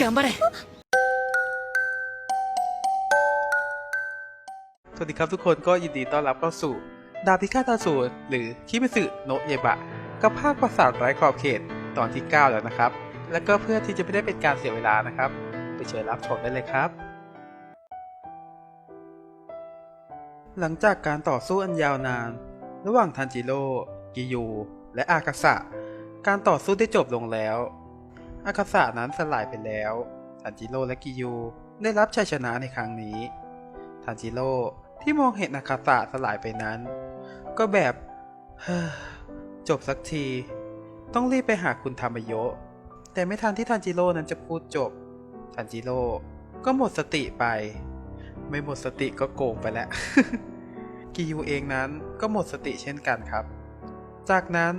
頑張れ สวัสดีครับทุกคนก็ยินดีต้อนรับเข้าสู่ ดาบพิฆาตอสูรหรือคิมิสึโนะเยบะ กับภาคประสาทไร้ขอบเขตตอนที่ 9 แล้วนะครับ แล้วก็เพื่อที่จะไม่ได้เป็นการเสียเวลานะครับ ไปเชิญรับชมได้เลยครับ หลังจากการต่อสู้อันยาวนาน ระหว่างทันจิโร่กิยู และอากาสะ การต่อสู้ได้จบลงแล้ว อากาสะนั้นสลายไปแล้วทันจิโร่และกิยูได้รับชัยชนะในครั้งนี้ทันจิโร่ที่มองเห็นอากาสะสลายไปนั้น ก็แบบจบสักที ต้องรีบไปหาคุณธรรมโยะแต่ไม่ทันที่ทันจิโร่นั้นจะพูดจบ ทันจิโร่ก็หมดสติไป ไม่หมดสติก็โกงไปแล้ว กิยูเองนั้นก็หมดสติเช่นกันครับ จากนั้น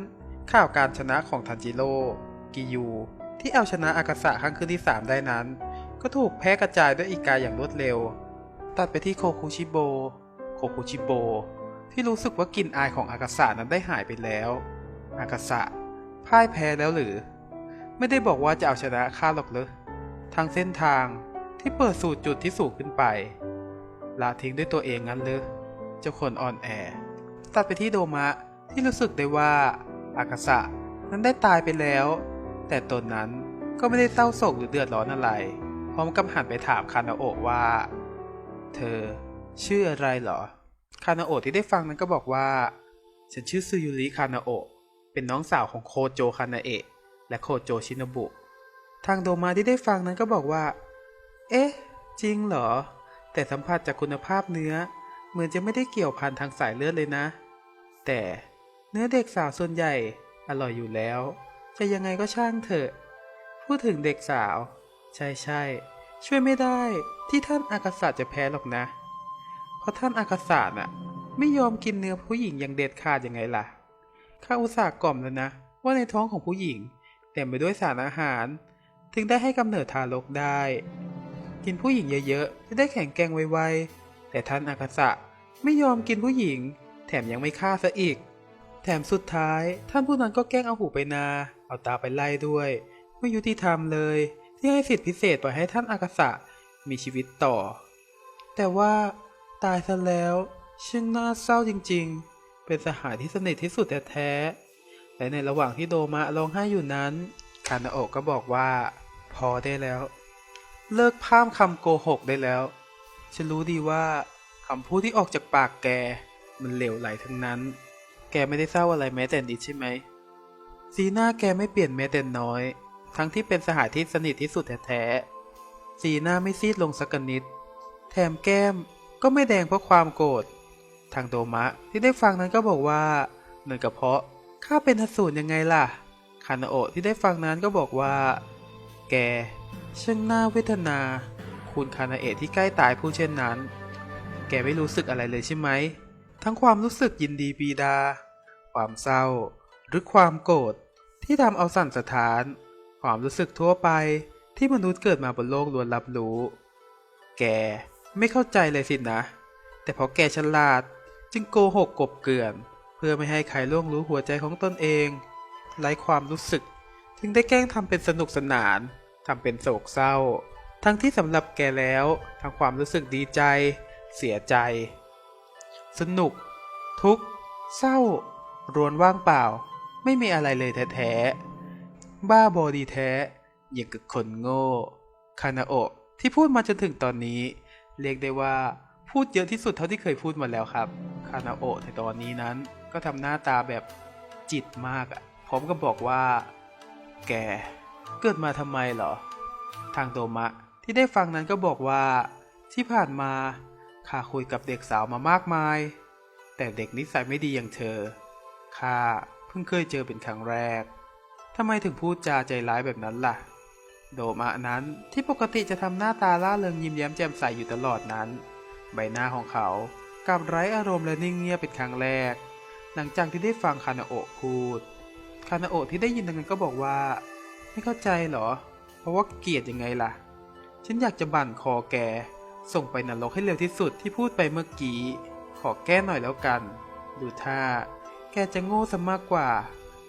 ข่าวการชนะของทันจิโร่กิยู ที่เอาชนะอากาสะครั้งคืนที่ 3 ได้นั้น ก็ถูกแพร่กระจายด้วยอีกาอย่างรวดเร็ว ตัดไปที่โคคุชิโบ โคคุชิโบ ที่รู้สึกว่ากลิ่นอายของอากาสะนั้นได้หายไปแล้ว อากาสะพ่ายแพ้แล้วหรือ ไม่ได้บอกว่าจะเอาชนะข้าหรอกเลยทางเส้นทางที่เปิดสู่จุดที่สูงขึ้นไปละทิ้งด้วยตัวเองงั้นเลยเจ้าคนอ่อนแอ ตัดไปที่โดมะที่รู้สึกได้ว่า อากาสะนั้นได้ตายไปแล้ว แต่ตนนั้นก็ไม่ได้เศร้าโศกหรือเดือดร้อนอะไร พร้อมกับหันไปถามคานาโอะว่า เธอ ชื่ออะไรเหรอ คานาโอะที่ได้ฟังนั้นก็บอกว่า ฉันชื่อซูยุริคานาโอะเป็นน้องสาวของโคโจคานาเอะและโคโจชินบุ ทางโดมาที่ได้ฟังนั้นก็บอกว่า เอ๊ะ จริงเหรอ แต่สัมผัสจากคุณภาพเนื้อ เหมือนจะไม่ได้เกี่ยวพันทางสายเลือดเลยนะ แต่เนื้อเด็กสาวส่วนใหญ่อร่อยอยู่แล้ว จะยังไงก็ช่างเถอะ พูดถึงเด็กสาว ใช่ใช่ช่วยไม่ได้ที่ท่านอากาศะจะแพ้หรอกนะ เพราะท่านอากาศะน่ะ ไม่ยอมกินเนื้อผู้หญิงอย่างเด็ดขาดยังไงล่ะข้าอุตส่าห์กล่อมแล้วนะ ว่าในท้องของผู้หญิงเต็มไปด้วยสารอาหาร ถึงได้ให้กำเนิดทารกได้ กินผู้หญิงเยอะๆ จะได้แข็งแกร่งไวๆ แต่ท่านอากาศะไม่ยอมกินผู้หญิง แถมยังไม่ฆ่าซะอีก แถมสุดท้ายท่านผู้นั้นก็แกล้งเอาหูไปนา เอาตาไปไล่ด้วย ไม่ยุติธรรมเลย ที่ให้สิทธิพิเศษปล่อยให้ท่านอากาศะมีชีวิตต่อ แต่ว่าตายซะแล้วช่างน่าเศร้าจริงๆ เป็นสหายที่สนิทที่สุดแท้และในระหว่างที่โดมะร้องไห้อยู่นั้น คานาโอะก็บอกว่า พอได้แล้ว เลิกพร่ำคำโกหกได้แล้ว ฉันรู้ดีว่าคำพูดที่ออกจากปากแก มันเหลวไหลทั้งนั้น แกไม่ได้เศร้าอะไรแม้แต่นิดใช่ไหม สีหน้าแกไม่เปลี่ยนแม้แต่น้อย ทั้งที่เป็นสหายที่สนิทที่สุดแท้ๆ สีหน้าไม่ซีดลงสักนิด แถมแก้มก็ไม่แดงเพราะความโกรธ ทางโดมะที่ได้ฟังนั้นก็บอกว่าเหมือกับเพราะข้าเป็นอสูรยังไงล่ะ คานาโอะที่ได้ฟังนั้นก็บอกว่า แกช่างน่าเวทนา คุณคานาเอะที่ใกล้ตายผู้เช่นนั้น แกไม่รู้สึกอะไรเลยใช่ไหม ทั้งความรู้สึกยินดีปีดา ความเศร้า หรือความโกรธ ที่ทำเอาสั่นสะท้าน ความรู้สึกทั่วไปที่มนุษย์เกิดมาบนโลกล้วนรับรู้ แกไม่เข้าใจเลยสินะ แต่เพราะแกฉลาดจึงโกหกกบเกลื่อน เพื่อไม่ให้ใครล่วงรู้หัวใจของตนเองไร้ความรู้สึก จึงได้แกล้งทำเป็นสนุกสนานทำเป็นโศกเศร้า ทั้งที่สำหรับแกแล้วทั้งความรู้สึกดีใจ เสียใจ สนุก ทุกข์ เศร้ารวนว่างเปล่า ไม่มีอะไรเลยแท้ๆ บ้าบอดีแท้ อย่างกับคนโง่ คานาโอะที่พูดมาจนถึงตอนนี้ เรียกได้ว่าพูดเยอะที่สุดเท่าที่เคยพูดมาแล้วครับ คานาโอะในตอนนี้นั้นก็ทำหน้าตาแบบจิตมากอะพร้อมกับบอกว่า แก เกิดมาทำไมเหรอ ทางโดมะที่ได้ฟังนั้นก็บอกว่า ที่ผ่านมาข้าคุยกับเด็กสาวมามากมาย แต่เด็กนิสัยไม่ดีอย่างเธอข้า พิ่งเคยเจอเป็นครั้งแรกทำไมถึงพูดจาใจร้ายแบบนั้นล่ะ โดมะนั้นที่ปกติจะทำหน้าตาล่าเริงยิ้มแย้มแจ่มใสอยู่ตลอดนั้น ใบหน้าของเขากลับไร้อารมณ์และนิ่งเงียบเป็นครั้งแรก หลังจากที่ได้ฟังคานาโอะพูด คานาโอะที่ได้ยินดังนั้นก็บอกว่า ไม่เข้าใจเหรอ เพราะว่าเกลียดยังไงล่ะ ฉันอยากจะบั่นคอแก ส่งไปนรกให้เร็วที่สุดที่พูดไปเมื่อกี้ ขอแก้หน่อยแล้วกัน ดูท่า แกจะโง่ซะมากกว่า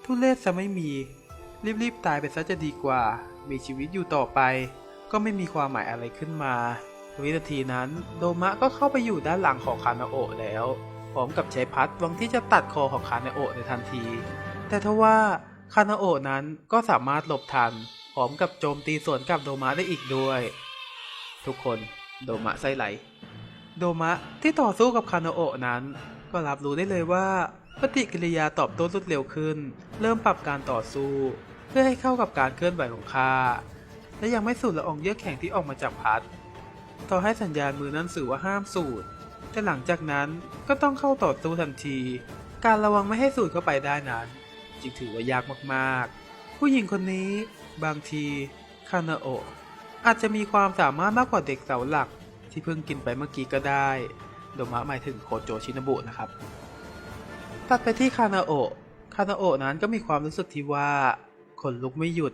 ทุเรศซะไม่มี รีบๆตายไปซะจะดีกว่า มีชีวิตอยู่ต่อไป ก็ไม่มีความหมายอะไรขึ้นมา วินาทีนั้นโดมะก็เข้าไปอยู่ด้านหลังของคานาโอะแล้ว พร้อมกับใช้พัดหวังที่จะตัดคอของคานาโอะในทันที แต่ทว่าคานาโอะนั้นก็สามารถหลบทัน พร้อมกับโจมตีสวนกลับโดมะได้อีกด้วย ทุกคนโดมะไส้ไหล โดมะที่ต่อสู้กับคานาโอะนั้น ก็รับรู้ได้เลยว่า ปฏิกิริยาตอบโต้รวดเร็วขึ้น เริ่มปรับการต่อสู้ เพื่อให้เข้ากับการเคลื่อนไหวของข้าและยังไม่สูดละอองเยือกแข็งที่ออกมาจากพัด ต่อให้สัญญาณมือนั้นสื่อว่าห้ามสูดแต่หลังจากนั้นก็ต้องเข้าต่อสู้ทันที การระวังไม่ให้สูดเข้าไปได้นั้นจึงถือว่ายากมากๆ ผู้หญิงคนนี้ บางทีคานาโอะอาจจะมีความสามารถมากกว่าเด็กเสาหลักที่เพิ่งกินไปเมื่อกี้ก็ได้ โดมะหมายถึงโคโจชินบุนะครับ ตัดไปที่คานาโอะคานาโอะนั้นก็มีความรู้สึกที่ว่าขนลุกไม่หยุด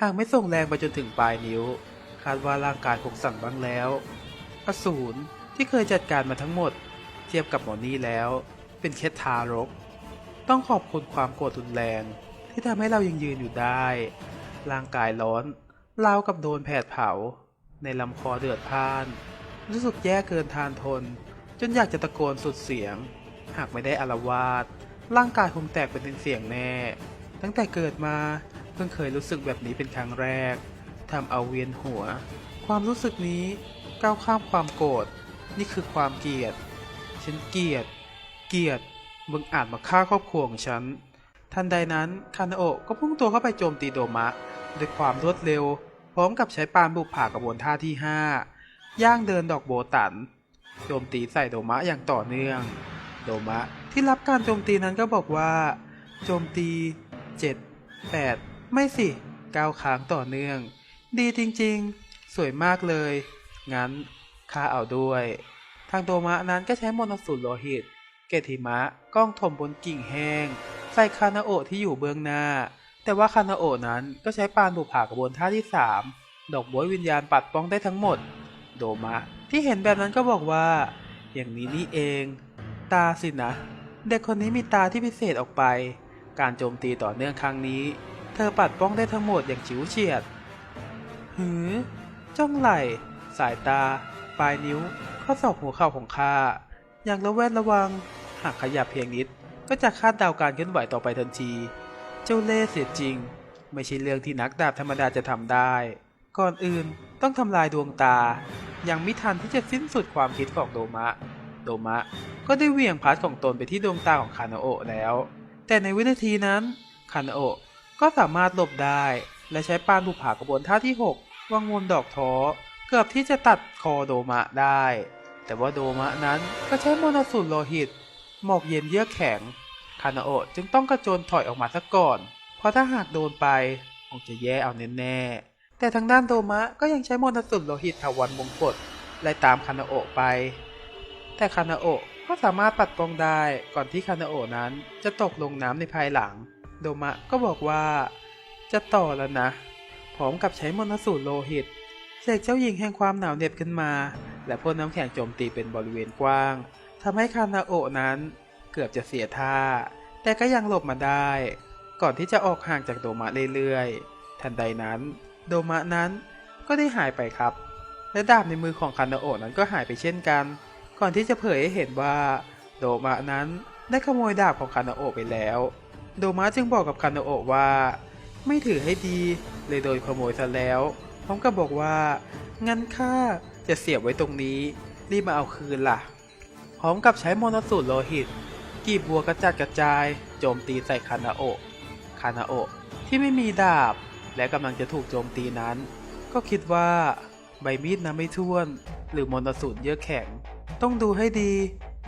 หากไม่ส่งแรงไปจนถึงปลายนิ้ว คาดว่าร่างกายคงสั่งบ้างแล้ว อสูรที่เคยจัดการมาทั้งหมด เทียบกับหมอนี่แล้ว เป็นแค่ทารก ต้องขอบคุณความโกรธรุนแรง ที่ทำให้เรายังยืนอยู่ได้ ร่างกายร้อนราวกับโดนแผดเผา ในลำคอเดือดพ่าน รู้สึกแย่เกินทานทน จนอยากจะตะโกนสุดเสียง หากไม่ได้อารวาสร่างกายคงแตกเป็นเสียงแน่ ตั้งแต่เกิดมาเพิ่งเคยรู้สึกแบบนี้เป็นครั้งแรกทำเอาเวียนหัว ความรู้สึกนี้ก้าวข้ามความโกรธนี่คือความเกลียด ฉันเกลียด เกลียดมึงอาจมาฆ่าครอบครัวของฉัน ทันใดนั้นคานาโอะก็พุ่งตัวเข้าไปโจมตีโดมะด้วยความรวดเร็ว พร้อมกับใช้ปานบุกผ่ากระบวนท่าที่ 5 ย่างเดินดอกโบตัน โจมตีใส่โดมะอย่างต่อเนื่อง โดมะที่รับการโจมตีนั้นก็บอกว่า โจมตี 7 8 ไม่สิก้าวค้างต่อเนื่อง ดีจริงๆ สวยมากเลย งั้นข้าเอาด้วย ทางโดมะนั้นก็ใช้มนต์สูรโลหิต เกติมะก้องถมบนกิ่งแห้ง ใส่คานาโอะที่อยู่เบื้องหน้า แต่ว่าคานาโอะนั้นก็ใช้ปานบุกผ่ากระบวนท่าที่ 3 ดอกบวยวิญญาณปัดป้องได้ทั้งหมด โดมะที่เห็นแบบนั้นก็บอกว่า อย่างนี้นี่เอง ตาสินะ เด็กคนนี้มีตาที่พิเศษออกไป การโจมตีต่อเนื่องครั้งนี้ เธอปัดป้องได้ทั้งหมดอย่างฉิวเฉียด หือ จ้องไหล่ สายตา ปลายนิ้ว ข้อศอกหัวเข่าของข้า อย่างระแวดระวัง หากขยับเพียงนิด ก็จะคาดเดาการเคลื่อนไหวต่อไปทันที เจ้าเล่เสียจริง ไม่ใช่เรื่องที่นักดาบธรรมดาจะทำได้ ก่อนอื่นต้องทำลายดวงตา ยังไม่ทันที่จะสิ้นสุดความคิดของโดมะ โดมะ ก็ได้เหวี่ยงพัดของตนไปที่ดวงตาของคานาโอะแล้ว แต่ในวินาทีนั้นคานาโอะก็สามารถหลบได้ และใช้ปานบุผากระบวนท่าที่ 6วางวนดอกท้อเกือบที่จะตัดคอโดมะได้ แต่ว่าโดมะนั้นก็ใช้มนตสูตรโลหิต หมอกเย็นเยือกแข็งคานาโอะจึงต้องกระโจนถอยออกมาซะก่อน เพราะถ้าหากโดนไปคงจะแย่เอาแน่ๆแต่ทางด้านโดมะก็ยังใช้มนตสูตรโลหิตถาวรมงกฎไล่ตามคานาโอะไป แต่คานาโอะ ก็สามารถปัดปองได้ก่อนที่คานาโอะนั้นจะตกลงน้ำในภายหลัง โดมะก็บอกว่า จะต่อแล้วนะ พร้อมกับใช้มนตสูตรโลหิตเสกเจ้าหญิงแห่งความหนาวเหน็บขึ้นมา และพ่นน้ำแข็งโจมตีเป็นบริเวณกว้างทำให้คานาโอะนั้นเกือบจะเสียท่า แต่ก็ยังหลบมาได้ ก่อนที่จะออกห่างจากโดมะเรื่อยๆ ทันใดนั้น โดมะนั้นก็ได้หายไปครับ และดาบในมือของคานาโอะนั้นก็หายไปเช่นกัน ก่อนที่จะเผยให้เห็นว่าโดมะนั้นได้ขโมยดาบของคานาโอะไปแล้ว โดมะจึงบอกกับคานาโอะว่า ไม่ถือให้ดีเลยโดนขโมยซะแล้ว พร้อมกับบอกว่างั้นข้าจะเสียบไว้ตรงนี้ รีบมาเอาคืนล่ะ พร้อมกับใช้มนต์สูตรโลหิต กีบบัวกระจัดกระจาย โจมตีใส่คานาโอะคานาโอะที่ไม่มีดาบ และกำลังจะถูกโจมตีนั้น ก็คิดว่าใบมีดนะไม่ท่วน หรือมนต์สูตรเยอกแข็ง ต้องดูให้ดี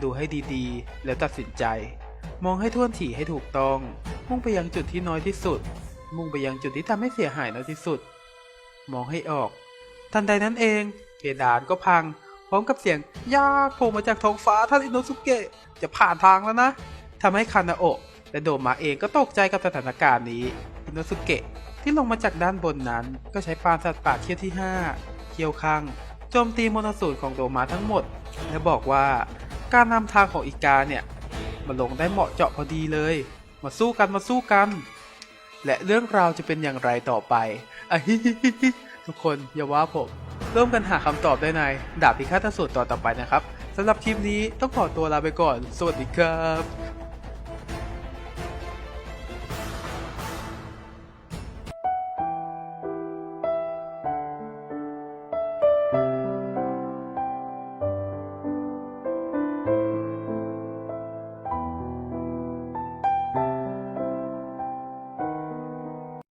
ดูให้ดีๆ แล้วตัดสินใจ มองให้ท่วนถี่ให้ถูกต้อง มุ่งไปยังจุดที่น้อยที่สุด มุ่งไปยังจุดที่ทำให้เสียหายน้อยที่สุด มองให้ออก ทันใดนั้นเอง เพดานก็พัง พร้อมกับเสียงยากโผล่มาจากท้องฟ้าท่านอินโนสุเกะจะผ่านทางแล้วนะทำให้คานาโอะและโดมาเองก็ตกใจกับสถานการณ์นี้อินโนสุเกะที่ลงมาจากด้านบนนั้น ก็ใช้ปานสัตว์ป่าเขี้ยวที่ 5 เขี้ยวคัง จมตีมนต์สูตรของโดมาทั้งหมด และบอกว่าการนำทางของอีกาเนี่ยมันลงได้เหมาะเจาะพอดีเลย มาสู้กันมาสู้กัน และเรื่องราวจะเป็นอย่างไรต่อไปอะฮิฮิฮิทุกคนอย่าว่าผมร่วมกันหาคำตอบได้ในดาบพิฆาตสูตรตอนต่อไปนะครับสำหรับคลิปนี้ต้องขอตัวลาไปก่อน สวัสดีครับ